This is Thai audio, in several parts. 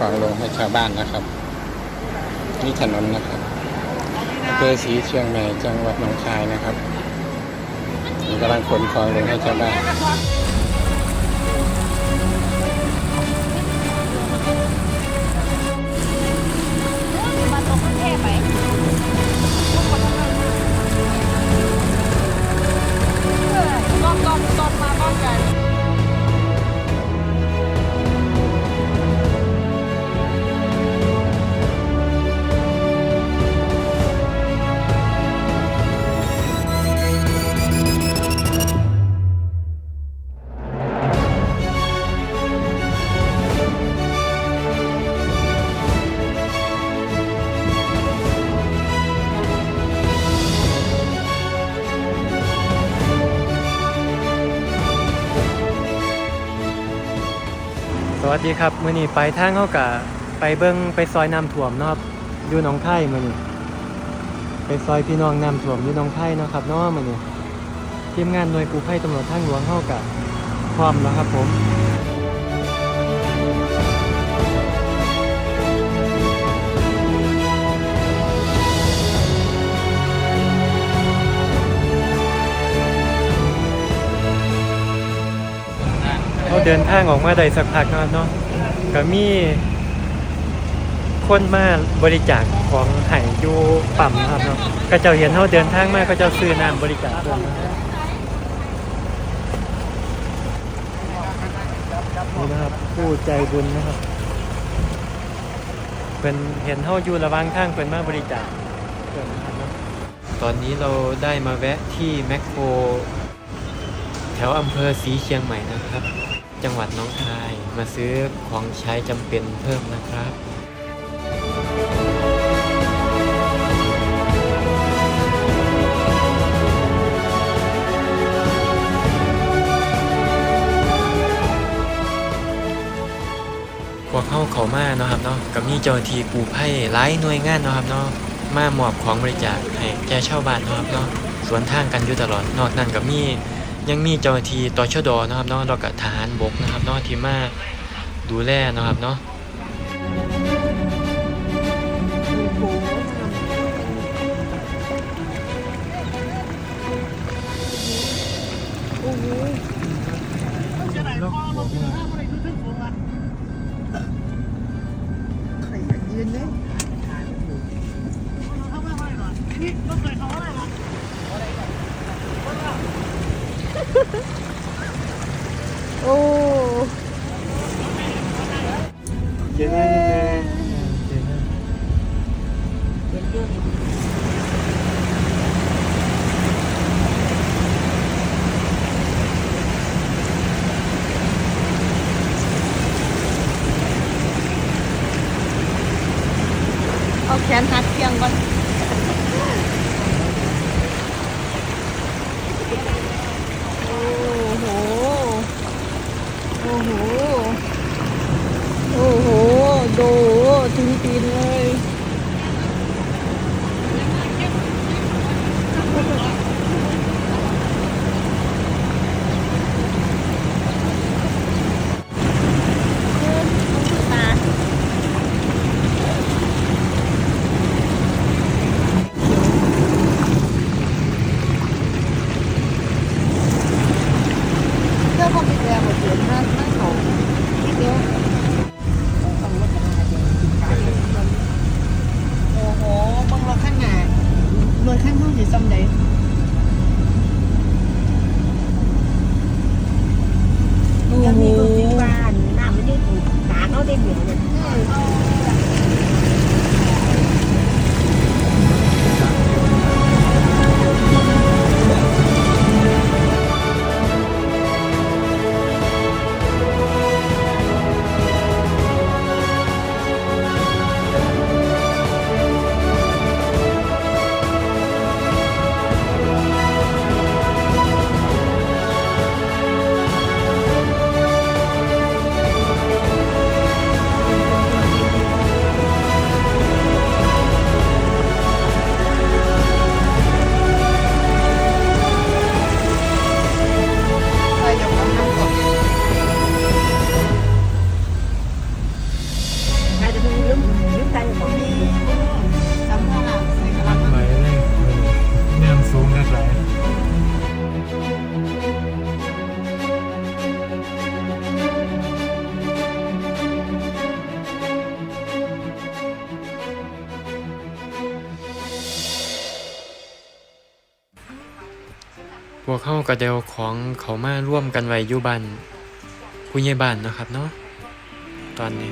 ของลงให้ชาวบ้านนะครับ นี่ถนนนะครับอำเภอศรีเชียงใหม่จังหวัดหนองคายนะครับกำลังขนของลงให้ชาวบ้าน วัสดีครับมื่อนี้ไปทางเฮากะไปเบิ้งไปซอยน้ำท่วมนาะครับอยู่หนองคายมื่อนี้ไปซอยพี่น้องน้ำท่วมอยู่หนองคายนะครับเนาะมื่อนี้ทีมงานหน่วยกู้ภัยตำรวจทางหลวงเฮากะพร้อมแล้วครับผม เดินทางออกมาได้สักพักเนาะเนาะก็มีคนมาบริจาคของไห้อยู่ปั๊มครับเนาะก็เจ้าเห็นเขาเดินทางมาก็เจ้าซื้อน้ำบริจาคเพิ่นนะครับนี่นะครับผู้ใจบุญนะครับเป็นเห็นเขาอยู่ระว่างทางเป็นมาบริจาคเพิ่นะครับตอนนี้เราได้มาแวะที่แมคโครแถวอำเภอสีเชียงใหม่นะครับ จังหวัดน้องคาย มาซื้อของใช้จำเป็นเพิ่มนะครับพวกเข้าเขามาเนาะครับเนาะกับมี่เจ้าทีกู้ภัยหลายหน่วยงานเนาะครับเนาะมามอบของบริจาคให้แก่ชาวบ้านเนาะครับเนาะสวนทางกันอยู่ตลอดนอกนั้นก็มี ยังมีเจ้าหน้าที่ตชดนะครับเนาะแล้วก็ทหารบกนะครับเนาะที่มาดูแลนะครับเนาะ โอ้เจนได้ยังไงเจนได้ เอาแขนหักเพียงก่อนโอ้โห โอ้โห ก็เดเอาของเขามาร่วมกันไว้อยู่บ้านผู้ใหญ่บ้านนะครับเนาะตอนนี้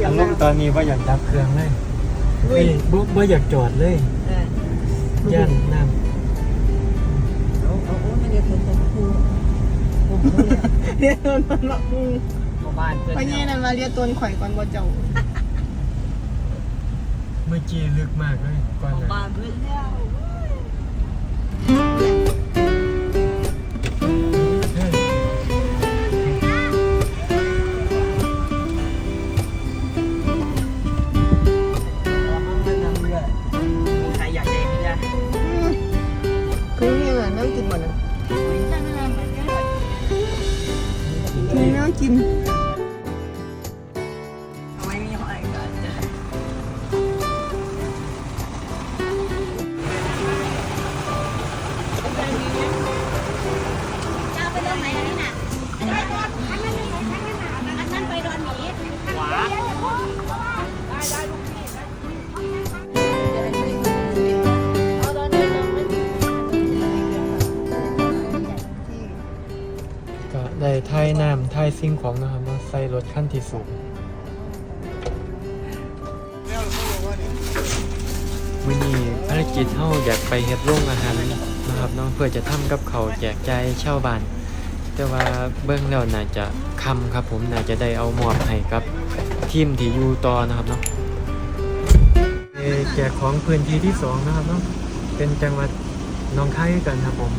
สียงอารนั่มงณ์ตอนนี้ว่าอยากดับเครื่องเลยอุ้ยเฮ้ยบ่บ่อยากจอดเลยเออย่านน้เอาเอาโอ้มันเรียกคนครูผมเนี่ยเรียกตัวมันละอืมบ้านเพื่อนเพราะงี้นั่นมาเรียกตัวข่อยก่อนบ่เจ้าำเมื่อกี้ลึกมากเลยก่อนนะบ้านเพื่อนเนี่ยายน้ำท่ายสิ่งของนะครับมาใส่รถขั้นที่สูงวันนี้ภารกิจเฮาอยากไปเฮ็ดโรงอาหารนะครับเนาะเพื่อจะทำกับเขาวแจกจ่ายชาวบ้าน แต่ว่าเบื้องแล้วน่าจะคำครับผมน่าจะได้เอามอบให้กับทีมที่อยู่ต่อนะครับเนาะเอ่อแจกของพื้นที่ที่สองนะครับเนาะเป็นจังหวัดหน้องคายกันครับผม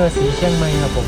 อำเภอสีเชียงใหม่ครับผม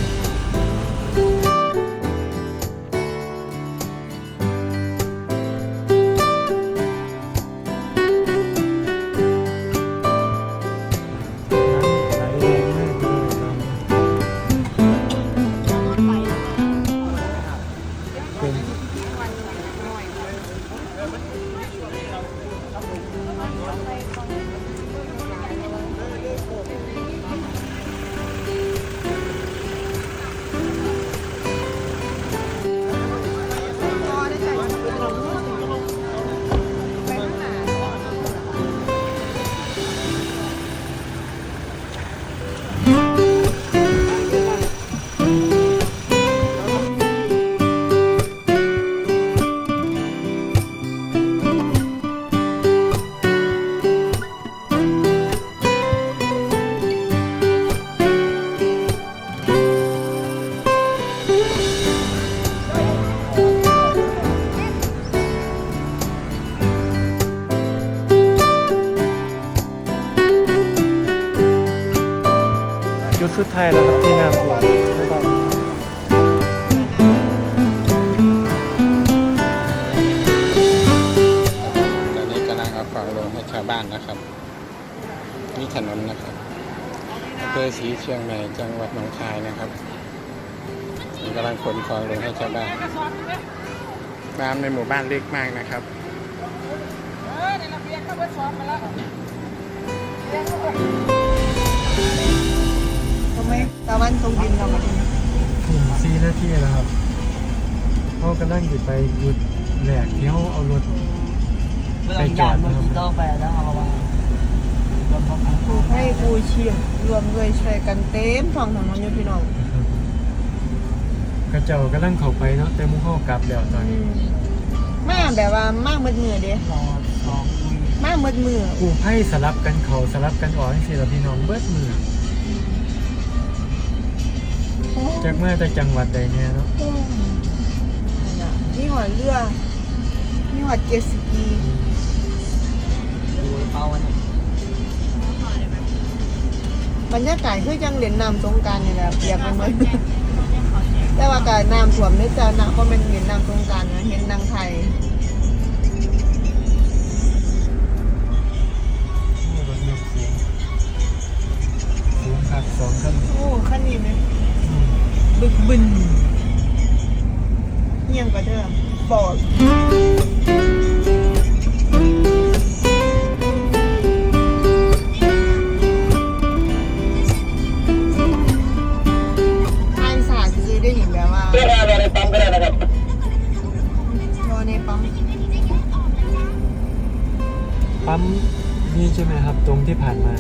จุดสุดท้ายแล้วครับที่น้ำท่วายบายตอนนี้กำลังเอาของลงให้ชาวบ้านนะครับ นี่ถนนนะครับอำเภอศรีเชียงใหม่จังหวัดหนองคายนะครับนี่กำลังขนของลงให้ชาวบ้านน้ำในหมู่บ้านเล็กมากนะครับทำ ไมตะวันตกดินเรามาถึงสี่นาทีแล้วครับเขากำลังหยุดไปหยุดแหลกที่เขาเอารถเมื่อจอดมันต้องไปแล้วเอาว่าลมพัดกูให้กูเชียงรวมด้วยช่วยกันเต็มท้องถนนอยู่พี่น้องกระเจ้ากำลังเข้าไปเนาะแต่หมุ้งเข้ากลับแล้วตอนนี้มาแบบว่ามาเมื่อเมื่อเด้รอรอคุยมามาเมื่อมือกูไพ่สลับกันเขาสลับกันออกจังซี่ล่ะพี่น้องเบิดมือ จากมาแต่จังหวัดใดเนี่ยเนาะนี่หอดเรือนี่หอดเจ็ตสกีดูเอาวันนี้บรรยากาศคือจังเหรียญนำสงกรารนี่แหละเปียกไปหมดแต่ว่าการน้ำท่วมนี่จะนะเพราะมันเหรียญนำสงกรารนะเห็นนางไทยโอ้รถยกสูงสูงครับสองขั้นโอ้ขั้นนี้ไหมอืม บึกบึนเงียงกว่าเดิมบอดทายสารซื้อได้หนิแบบว่าเรียกว่ารอในปั๊มก็ได้นะครับรอในปั๊มปั๊มนี่ใช่ไหมครับ ตรงที่ผ่านมา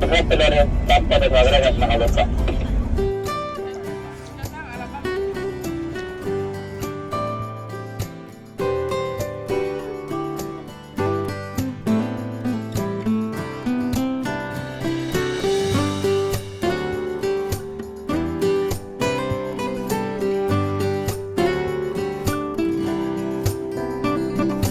นะครับไปรอในปั๊มปตทก็ได้ครับมาเอารถก่อน